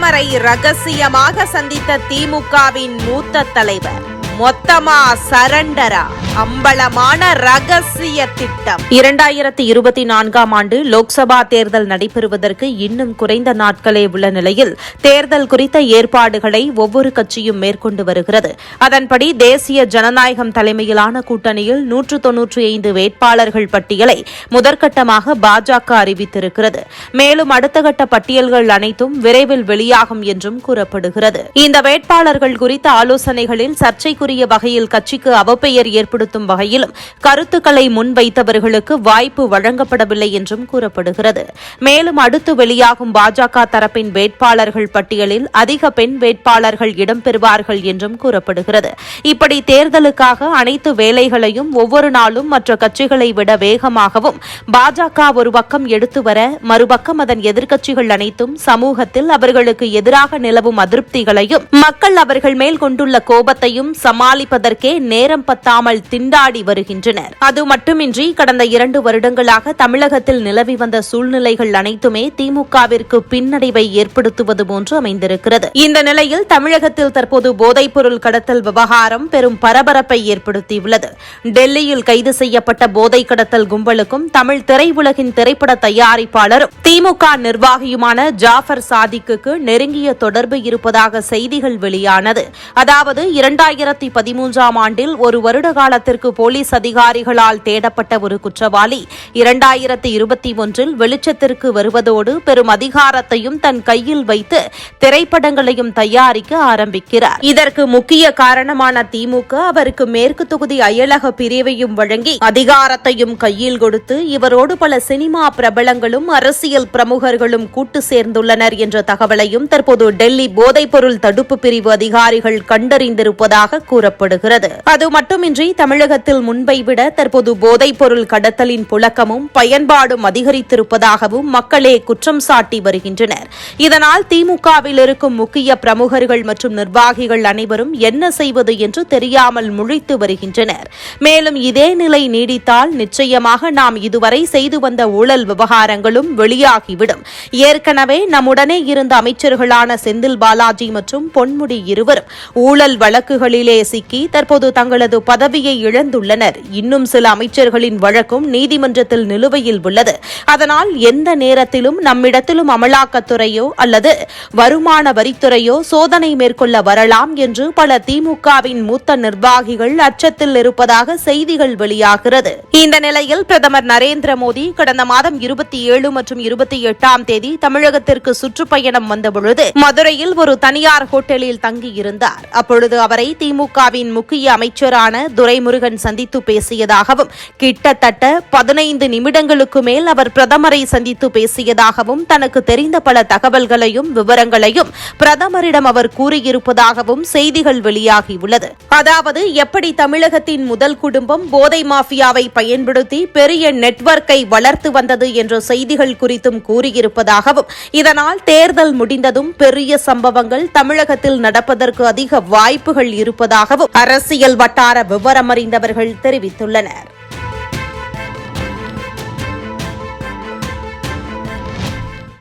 பிரதமரை ரகசியமாக சந்தித்த திமுகவின் மூத்த தலைவர். மொத்தமா சரண்டரா. அம்பலமான ரகசிய திட்டம். இரண்டாயிரத்தி இருபத்தி நான்காம் ஆண்டு லோக்சபா தேர்தல் நடைபெறுவதற்கு இன்னும் குறைந்த நாட்களே உள்ள நிலையில் தேர்தல் குறித்த ஏற்பாடுகளை ஒவ்வொரு கட்சியும் மேற்கொண்டு வருகிறது. அதன்படி தேசிய ஜனநாயகம் தலைமையிலான கூட்டணியில் நூற்று தொன்னூற்றி ஐந்து வேட்பாளர்கள் பட்டியலை முதற்கட்டமாக பாஜக அறிவித்திருக்கிறது. மேலும் அடுத்த கட்ட பட்டியல்கள் அனைத்தும் விரைவில் வெளியாகும் என்றும் கூறப்படுகிறது. இந்த வேட்பாளர்கள் குறித்த ஆலோசனைகளில் சர்ச்சைக்குரிய வகையில் கட்சிக்கு அவப்பெயர் ஏற்படுத்தும் வகையிலும் கருத்துக்களை முன்வைத்தவர்களுக்கு வாய்ப்பு வழங்கப்படவில்லை என்றும் கூறப்படுகிறது. மேலும் அடுத்து வெளியாகும் பாஜக தரப்பின் வேட்பாளர்கள் பட்டியலில் அதிக பெண் வேட்பாளர்கள் இடம்பெறுவார்கள் என்றும் கூறப்படுகிறது. இப்படி தேர்தலுக்காக அனைத்து வேலைகளையும் ஒவ்வொரு நாளும் மற்ற கட்சிகளை விட வேகமாகவும் பாஜக ஒரு பக்கம் எடுத்து வர மறுபக்கம் அதன் எதிர்க்கட்சிகள் அனைத்தும் சமூகத்தில் அவர்களுக்கு எதிராக நிலவும் அதிருப்திகளையும் மக்கள் அவர்கள் மேல் கொண்டுள்ள கோபத்தையும் சமாளிப்பதற்கே நேரம் பத்தாமல் திண்டாடி வருகின்றனர். அது மட்டுமின்றி கடந்த இரண்டு வருடங்களாக தமிழகத்தில் நிலவி வந்த சூழ்நிலைகள் அனைத்துமே திமுகவிற்கு பின்னடைவை ஏற்படுத்துவது போன்று அமைந்திருக்கிறது. இந்த நிலையில் தமிழகத்தில் தற்போது போதைப்பொருள் கடத்தல் விவகாரம் பெரும் பரபரப்பை ஏற்படுத்தியுள்ளது. டெல்லியில் கைது செய்யப்பட்ட போதை கடத்தல் கும்பலுக்கும் தமிழ் திரையுலகின் திரைப்பட தயாரிப்பாளரும் திமுக நிர்வாகியுமான ஜாஃபர் சாதிக்கு நெருங்கிய தொடர்பு இருப்பதாக செய்திகள் வெளியானது. அதாவது இரண்டாயிரத்து இரண்டாயிரத்தி பதிமூன்றாம் ஆண்டில் ஒரு வருட காலத்திற்கு போலீஸ் அதிகாரிகளால் தேடப்பட்ட ஒரு குற்றவாளி இரண்டாயிரத்தி இருபத்தி ஒன்றில் வெளிச்சத்திற்கு வருவதோடு பெரும் அதிகாரத்தையும் தன் கையில் வைத்து திரைப்படங்களையும் தயாரிக்க ஆரம்பிக்கிறார். இதற்கு முக்கிய காரணமான திமுக அவருக்கு மேற்கு தொகுதி அயலக பிரிவையும் வழங்கி அதிகாரத்தையும் கையில் கொடுத்து இவரோடு பல சினிமா பிரபலங்களும் அரசியல் பிரமுகர்களும் கூட்டு சேர்ந்துள்ளனர் என்ற தகவலையும் தற்போது டெல்லி போதைப்பொருள் தடுப்பு பிரிவு அதிகாரிகள் கண்டறிந்திருப்பதாக கூறப்படுகிறது. அது மட்டுமின்றி தமிழகத்தில் முன்பை விட தற்போது போதைப் பொருள் கடத்தலின் புழக்கமும் பயன்பாடும் அதிகரித்திருப்பதாகவும் மக்களே குற்றம் சாட்டி வருகின்றனர். இதனால் திமுகவில் இருக்கும் முக்கிய பிரமுகர்கள் மற்றும் நிர்வாகிகள் அனைவரும் என்ன செய்வது என்று தெரியாமல் முழித்து வருகின்றனர். மேலும் இதே நிலை நீடித்தால் நிச்சயமாக நாம் இதுவரை செய்து வந்த ஊழல் விவகாரங்களும் வெளியாகிவிடும். ஏற்கனவே நம்முடனே இருந்த அமைச்சர்களான செந்தில் பாலாஜி மற்றும் பொன்முடி இருவரும் ஊழல் வழக்குகளிலே சிக்கி தற்போது தங்களது பதவியை இழந்துள்ளனர். இன்னும் சில அமைச்சர்களின் வழக்கும் நீதிமன்றத்தில் நிலுவையில் உள்ளது. அதனால் எந்த நேரத்திலும் நம்மிடத்திலும் அமலாக்கத்துறையோ அல்லது வருமான வரித்துறையோ சோதனை மேற்கொள்ள வரலாம் என்று பல திமுகவின் மூத்த நிர்வாகிகள் அச்சத்தில் இருப்பதாக செய்திகள் வெளியாகிறது. இந்த நிலையில் பிரதமர் நரேந்திர மோடி கடந்த மாதம் இருபத்தி ஏழு மற்றும் இருபத்தி எட்டாம் தேதி தமிழகத்திற்கு சுற்றுப்பயணம் வந்தபொழுது மதுரையில் ஒரு தனியார் ஹோட்டலில் தங்கியிருந்தார். அப்பொழுது அவரை திமுக திமுகவின் முக்கிய அமைச்சரான துரைமுருகன் சந்தித்து பேசியதாகவும் கிட்டத்தட்ட பதினைந்து நிமிடங்களுக்கு மேல் அவர் பிரதமரை சந்தித்து பேசியதாகவும் தனக்கு தெரிந்த பல தகவல்களையும் விவரங்களையும் பிரதமரிடம் அவர் கூறியிருப்பதாகவும் செய்திகள் வெளியாகியுள்ளது. அதாவது எப்படி தமிழகத்தின் முதல் குடும்பம் போதை மாஃபியாவை பயன்படுத்தி பெரிய நெட்வொர்க்கை வளர்த்து வந்தது என்ற செய்திகள் குறித்தும் கூறியிருப்பதாகவும் இதனால் தேர்தல் முடிந்ததும் பெரிய சம்பவங்கள் தமிழகத்தில் நடப்பதற்கு அதிக வாய்ப்புகள் இருப்பதாக இருப்பதாகவும் அரசியல் வட்டார விவரம் அறிந்தவர்கள் தெரிவித்துள்ளனர்.